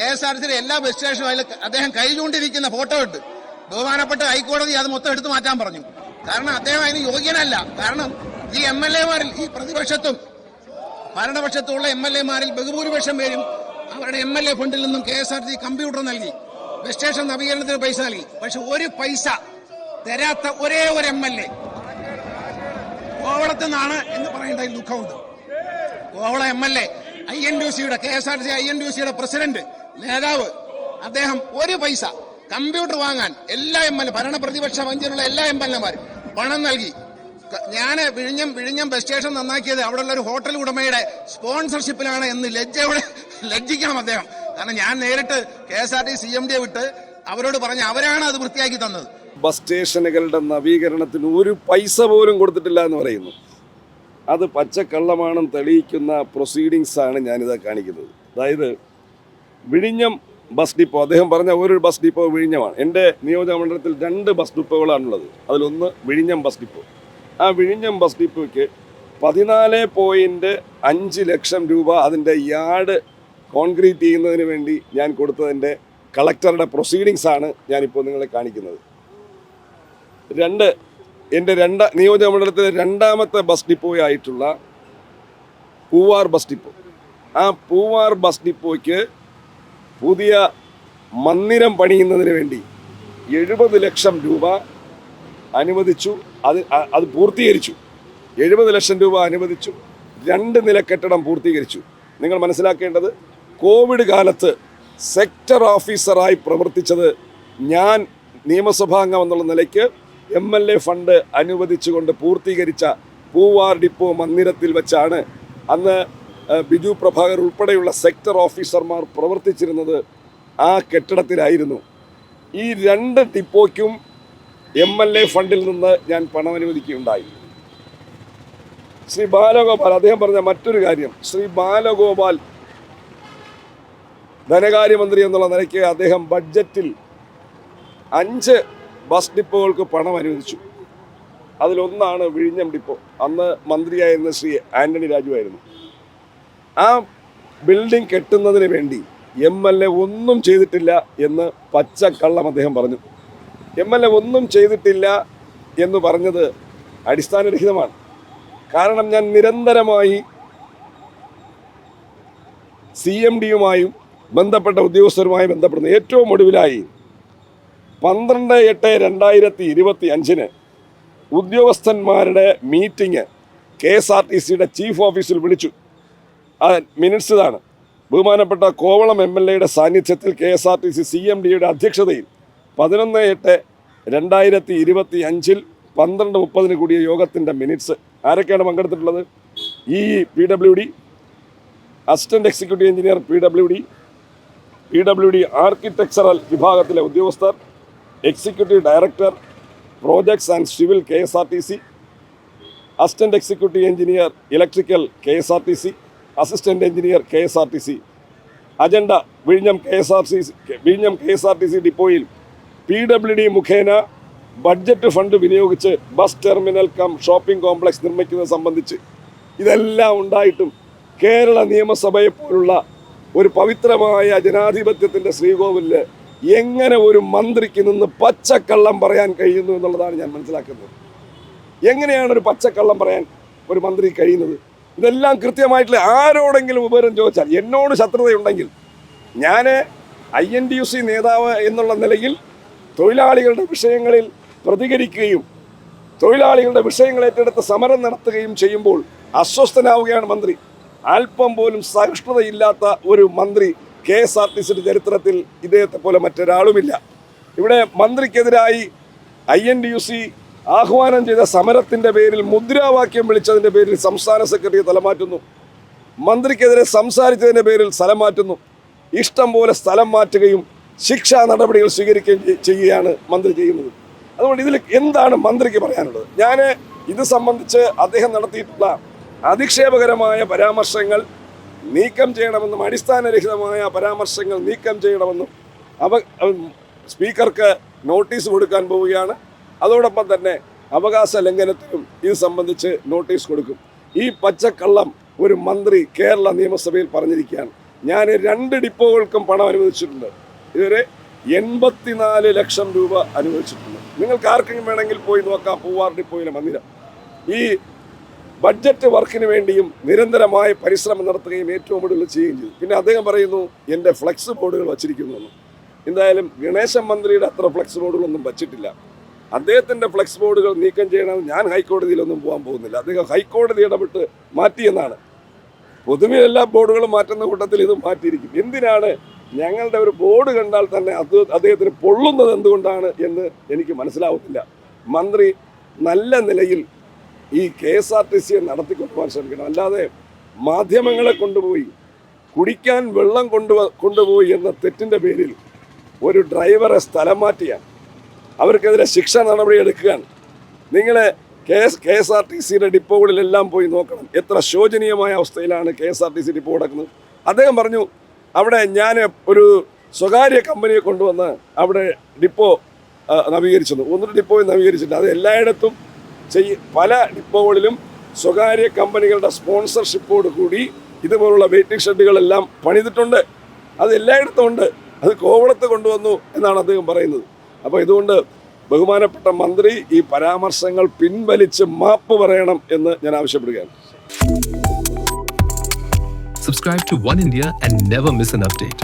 K S R സിയുടെ എല്ലാ bus സ്റ്റേഷനും അതിൽ അദ്ദേഹം കൈ ഫോട്ടോ ഇട്ട് ബഹുമാനപ്പെട്ട ഹൈക്കോടതി അത് മൊത്തം എടുത്തു മാറ്റാൻ പറഞ്ഞു. കാരണം അദ്ദേഹം അതിന് യോഗ്യനല്ല. കാരണം ഈ എം എൽ എമാരിൽ ഈ പ്രതിപക്ഷത്തും ഭരണപക്ഷത്തുള്ള എം എൽ എമാരിൽ ബഹുഭൂരിപക്ഷം പേരും അവരുടെ എം എൽ എ ഫണ്ടിൽ നിന്നും K S R T computer നൽകി. ബസ് സ്റ്റേഷൻ നവീകരണത്തിന് പൈസ നൽകി. പക്ഷെ ഒരു പൈസ തരാത്ത ഒരേ ഒരു എം എൽ എ കോവളത്തു നിന്നാണ് എന്ന് പറയേണ്ടതിൽ ദുഃഖമുണ്ട്. Kovalam M L A I N D സിയുടെ K S R T I N D സിയുടെ പ്രസിഡന്റ് നേതാവ് അദ്ദേഹം ഒരു പൈസ കമ്പ്യൂട്ടർ വാങ്ങാൻ എല്ലാ എം എൽ എ ഭരണപ്രതിപക്ഷ വഞ്ചിയുള്ള എല്ലാ എം എൽ എമാരും പണം നൽകി. ഞാൻ വിഴിഞ്ഞം വിഴിഞ്ഞം ബസ് സ്റ്റേഷൻ നന്നാക്കിയത് അവിടെയുള്ള ഒരു ഹോട്ടൽ ഉടമയുടെ സ്പോൺസർഷിപ്പിലാണ് എന്ന് ലജ്ജയോടെ ലജ്ജിക്കണം അദ്ദേഹം. കാരണം ഞാൻ നേരിട്ട് K S R T C M ഡിയെ വിട്ട് അവരോട് പറഞ്ഞ് അവരാണ് അത് വൃത്തിയാക്കി തന്നത്. ബസ് സ്റ്റേഷനുകളുടെ നവീകരണത്തിന് ഒരു പൈസ പോലും കൊടുത്തിട്ടില്ല എന്ന് പറയുന്നു. അത് പച്ചക്കള്ളമാണെന്ന് തെളിയിക്കുന്ന പ്രൊസീഡിങ്സ് ആണ് ഞാനിത് കാണിക്കുന്നത്. അതായത് വിഴിഞ്ഞം ബസ് ഡിപ്പോ അദ്ദേഹം പറഞ്ഞ ഒരു ബസ് ഡിപ്പോ വിഴിഞ്ഞമാണ്. എന്റെ നിയോജക മണ്ഡലത്തിൽ രണ്ട് ബസ് ഡിപ്പോകളാണുള്ളത്. അതിലൊന്ന് വിഴിഞ്ഞം ബസ് ഡിപ്പോ. ആ വിഴിഞ്ഞം ബസ് ഡിപ്പോയ്ക്ക് പതിനാല് പോയിന്റ് അഞ്ച് ലക്ഷം രൂപ അതിന്റെ യാർഡ് കോൺക്രീറ്റ് ചെയ്യുന്നതിന് വേണ്ടി ഞാൻ കൊടുത്തതിന്റെ കളക്ടറുടെ പ്രൊസീഡിങ്സ് ആണ് ഞാനിപ്പോൾ നിങ്ങളെ കാണിക്കുന്നത്. രണ്ട് എന്റെ രണ്ട നിയോജക മണ്ഡലത്തിലെ രണ്ടാമത്തെ ബസ് ഡിപ്പോയായിട്ടുള്ള പൂവാർ ബസ് ഡിപ്പോ. ആ പൂവാർ ബസ് ഡിപ്പോയ്ക്ക് പുതിയ മന്ദിരം പണിയുന്നതിന് വേണ്ടി എഴുപത് ലക്ഷം രൂപ അനുവദിച്ചു. അത് അത് പൂർത്തീകരിച്ചു. എഴുപത് ലക്ഷം രൂപ അനുവദിച്ചു. രണ്ട് നില കെട്ടിടം പൂർത്തീകരിച്ചു. നിങ്ങൾ മനസ്സിലാക്കേണ്ടത് കോവിഡ് കാലത്ത് സെക്ടർ ഓഫീസറായി പ്രവർത്തിച്ചത് ഞാൻ നിയമസഭാംഗം എന്നുള്ള നിലയ്ക്ക് എം എൽ എ ഫണ്ട് അനുവദിച്ചുകൊണ്ട് പൂർത്തീകരിച്ച പൂവാർ ഡിപ്പോ മന്ദിരത്തിൽ വെച്ചാണ് അന്ന് ബിജു പ്രഭാകർ ഉൾപ്പെടെയുള്ള സെക്ടർ ഓഫീസർമാർ പ്രവർത്തിച്ചിരുന്നത് ആ കെട്ടിടത്തിലായിരുന്നു. ഈ രണ്ട് ഡിപ്പോയ്ക്കും എം എൽ എ ഫണ്ടിൽ നിന്ന് ഞാൻ പണം അനുവദിക്കുകയുണ്ടായി. ശ്രീ ബാലഗോപാൽ അദ്ദേഹം പറഞ്ഞ മറ്റൊരു കാര്യം ശ്രീ ബാലഗോപാൽ ധനകാര്യമന്ത്രി എന്നുള്ള നിലയ്ക്ക് അദ്ദേഹം ബഡ്ജറ്റിൽ അഞ്ച് ബസ് ഡിപ്പോകൾക്ക് പണം അനുവദിച്ചു. അതിലൊന്നാണ് വിഴിഞ്ഞം ഡിപ്പോ അന്ന് മന്ത്രിയായിരുന്ന ശ്രീ ആന്റണി രാജു ആയിരുന്നു. ആ ബിൽഡിംഗ് കെട്ടുന്നതിന് വേണ്ടി എം എൽ എ ഒന്നും ചെയ്തിട്ടില്ല എന്ന് പച്ചക്കള്ളം അദ്ദേഹം പറഞ്ഞു. എം എൽ എ ഒന്നും ചെയ്തിട്ടില്ല എന്ന് പറഞ്ഞത് അടിസ്ഥാനരഹിതമാണ്. കാരണം ഞാൻ നിരന്തരമായി സി എം ഡിയുമായും ബന്ധപ്പെട്ട ഉദ്യോഗസ്ഥരുമായി ബന്ധപ്പെടുന്ന. ഏറ്റവും ഒടുവിലായി പന്ത്രണ്ട് എട്ട് രണ്ടായിരത്തി ഇരുപത്തി അഞ്ചിന് ഉദ്യോഗസ്ഥന്മാരുടെ meeting K S R T സിയുടെ ചീഫ് ഓഫീസിൽ വിളിച്ചു. മിനിറ്റ്സ് ഇതാണ് ബഹുമാനപ്പെട്ട കോവളം എം എൽ എയുടെ സാന്നിധ്യത്തിൽ K S R T C C M ഡിയുടെ അധ്യക്ഷതയിൽ പതിനൊന്ന് എട്ട് രണ്ടായിരത്തി ഇരുപത്തി അഞ്ചിൽ പന്ത്രണ്ട് മുപ്പതിന് കൂടിയ യോഗത്തിന്റെ മിനിറ്റ്സ്. ആരൊക്കെയാണ് പങ്കെടുത്തിട്ടുള്ളത്? E P W D assistant executive engineer P W D P W D architectural വിഭാഗത്തിലെ ഉദ്യോഗസ്ഥർ executive director projects and civil K S R T C assistant executive engineer electrical K S R T C assistant engineer K S R T C. Agenda വിഴിഞ്ഞം K S R C വിഴിഞ്ഞം K S R T C ഡിപ്പോയിൽ P W D മുഖേന budget fund വിനിയോഗിച്ച് bus terminal cum shopping complex നിർമ്മിക്കുന്നത് സംബന്ധിച്ച് ഇതെല്ലാം ഉണ്ടായിട്ടും കേരള നിയമസഭയെപ്പോലുള്ള ഒരു പവിത്രമായ ജനാധിപത്യത്തിന്റെ ശ്രീകോവിലിൽ എങ്ങനെ ഒരു മന്ത്രിക്ക് നിന്ന് പച്ചക്കള്ളം പറയാൻ കഴിയുന്നു എന്നുള്ളതാണ് ഞാൻ മനസ്സിലാക്കുന്നത്. എങ്ങനെയാണ് ഒരു പച്ചക്കള്ളം പറയാൻ ഒരു മന്ത്രി കഴിയുന്നത്? ഇതെല്ലാം കൃത്യമായിട്ടുള്ള ആരോടെങ്കിലും വിവരം ചോദിച്ചാൽ എന്നോട് ശത്രുതയുണ്ടെങ്കിൽ ഞാൻ I N D U C നേതാവ് എന്നുള്ള നിലയിൽ തൊഴിലാളികളുടെ വിഷയങ്ങളിൽ പ്രതികരിക്കുകയും തൊഴിലാളികളുടെ വിഷയങ്ങൾ ഏറ്റെടുത്ത് സമരം നടത്തുകയും ചെയ്യുമ്പോൾ അസ്വസ്ഥനാവുകയാണ് മന്ത്രി. അല്പം പോലും സഹിഷ്ണുതയില്ലാത്ത ഒരു മന്ത്രി കെ എസ് ആർ ടി സിയുടെ ചരിത്രത്തിൽ ഇദ്ദേഹത്തെ പോലെ മറ്റൊരാളുമില്ല. ഇവിടെ മന്ത്രിക്കെതിരായി I N D U C ആഹ്വാനം ചെയ്ത സമരത്തിന്റെ പേരിൽ മുദ്രാവാക്യം വിളിച്ചതിന്റെ പേരിൽ സംസ്ഥാന സെക്രട്ടറിയെ തലമാറ്റുന്നു. മന്ത്രിക്കെതിരെ സംസാരിച്ചതിന്റെ പേരിൽ സ്ഥലം മാറ്റുന്നു. ഇഷ്ടം പോലെ സ്ഥലം മാറ്റുകയും ശിക്ഷാ നടപടികൾ സ്വീകരിക്കുകയും ചെയ്- ചെയ്യുകയാണ് മന്ത്രി ചെയ്യുന്നത്. അതുകൊണ്ട് ഇതിൽ എന്താണ് മന്ത്രിക്ക് പറയാനുള്ളത്? ഞാൻ ഇത് സംബന്ധിച്ച് അദ്ദേഹം നടത്തിയിട്ടുള്ള അധിക്ഷേപകരമായ പരാമർശങ്ങൾ നീക്കം ചെയ്യണമെന്നും അടിസ്ഥാനരഹിതമായ പരാമർശങ്ങൾ നീക്കം ചെയ്യണമെന്നും അവ സ്പീക്കർക്ക് നോട്ടീസ് കൊടുക്കാൻ പോവുകയാണ്. അതോടൊപ്പം തന്നെ അവകാശ ലംഘനത്തിനും ഇത് സംബന്ധിച്ച് നോട്ടീസ് കൊടുക്കും. ഈ പച്ചക്കള്ളം ഒരു മന്ത്രി കേരള നിയമസഭയിൽ പറഞ്ഞിരിക്കുകയാണ്. ഞാൻ രണ്ട് ഡിപ്പോകൾക്കും പണം അനുവദിച്ചിട്ടുണ്ട്. ഇതുവരെ എൺപത്തിനാല് ലക്ഷം രൂപ അനുവദിച്ചിട്ടുണ്ട്. നിങ്ങൾക്ക് ആർക്കെങ്കിലും വേണമെങ്കിൽ പോയി നോക്കാം. പൂവാർ ഡിപ്പോയിലെ മന്ദിരം. ഈ ബഡ്ജറ്റ് വർക്കിന് വേണ്ടിയും നിരന്തരമായ പരിശ്രമം നടത്തുകയും ഏറ്റവും ഒടുവിൽ ചെയ്യുകയും ചെയ്തു. പിന്നെ അദ്ദേഹം പറയുന്നു എന്റെ ഫ്ലെക്സ് ബോർഡുകൾ വച്ചിരിക്കുന്നു എന്തായാലും ഗണേശൻ മന്ത്രിയുടെ അത്ര ഫ്ലെക്സ് ബോർഡുകളൊന്നും വച്ചിട്ടില്ല. അദ്ദേഹത്തിന്റെ ഫ്ലെക്സ് ബോർഡുകൾ നീക്കം ചെയ്യണമെന്ന് ഞാൻ ഹൈക്കോടതിയിലൊന്നും പോകാൻ പോകുന്നില്ല. അദ്ദേഹം ഹൈക്കോടതി ഇടപെട്ട് മാറ്റിയെന്നാണ്. പൊതുവെ എല്ലാ ബോർഡുകളും മാറ്റുന്ന കൂട്ടത്തിൽ ഇത് മാറ്റിയിരിക്കും. എന്തിനാണ് ഞങ്ങളുടെ ഒരു ബോർഡ് കണ്ടാൽ തന്നെ അത് അദ്ദേഹത്തിന് പൊള്ളുന്നത് എന്തുകൊണ്ടാണ് എന്ന് എനിക്ക് മനസ്സിലാവുന്നില്ല മന്ത്രി നല്ല നിലയിൽ ഈ കെ എസ് ആർ ടി സിയെ നടത്തിക്കൊണ്ടുപോകാൻ ശ്രമിക്കണം. അല്ലാതെ മാധ്യമങ്ങളെ കൊണ്ടുപോയി കുടിക്കാൻ വെള്ളം കൊണ്ടുപോ കൊണ്ടുപോയി എന്ന തെറ്റിന്റെ പേരിൽ ഒരു ഡ്രൈവറെ സ്ഥലം മാറ്റിയാൽ അവർക്കെതിരെ ശിക്ഷ നടപടി എടുക്കുകയാണ്. നിങ്ങൾ K S K S R T സിയുടെ ഡിപ്പോകളിലെല്ലാം പോയി നോക്കണം. എത്ര ശോചനീയമായ അവസ്ഥയിലാണ് K S R T C depot കിടക്കുന്നത്. അദ്ദേഹം പറഞ്ഞു അവിടെ ഞാൻ ഒരു സ്വകാര്യ കമ്പനിയെ കൊണ്ടുവന്ന് അവിടെ ഡിപ്പോ നവീകരിച്ചത് ഒന്നൊരു ഡിപ്പോയും നവീകരിച്ചിട്ടുണ്ട് അത് എല്ലായിടത്തും ചെയ്യ പല ഡിപ്പോകളിലും സ്വകാര്യ കമ്പനികളുടെ സ്പോൺസർഷിപ്പോട് കൂടി ഇതുപോലുള്ള വെയിറ്റിംഗ് ഷെഡുകളെല്ലാം പണിതിട്ടുണ്ട്. അത് എല്ലായിടത്തും ഉണ്ട്. അത് കോവളത്ത് കൊണ്ടുവന്നു എന്നാണ് അദ്ദേഹം പറയുന്നത്. അപ്പോൾ ഇതുകൊണ്ട് ബഹുമാനപ്പെട്ട മന്ത്രി ഈ പരാമർശങ്ങൾ പിൻവലിച്ച് മാപ്പ് പറയണം എന്ന് ഞാൻ ആവശ്യപ്പെടുകയാണ് Subscribe to One India and never miss an update.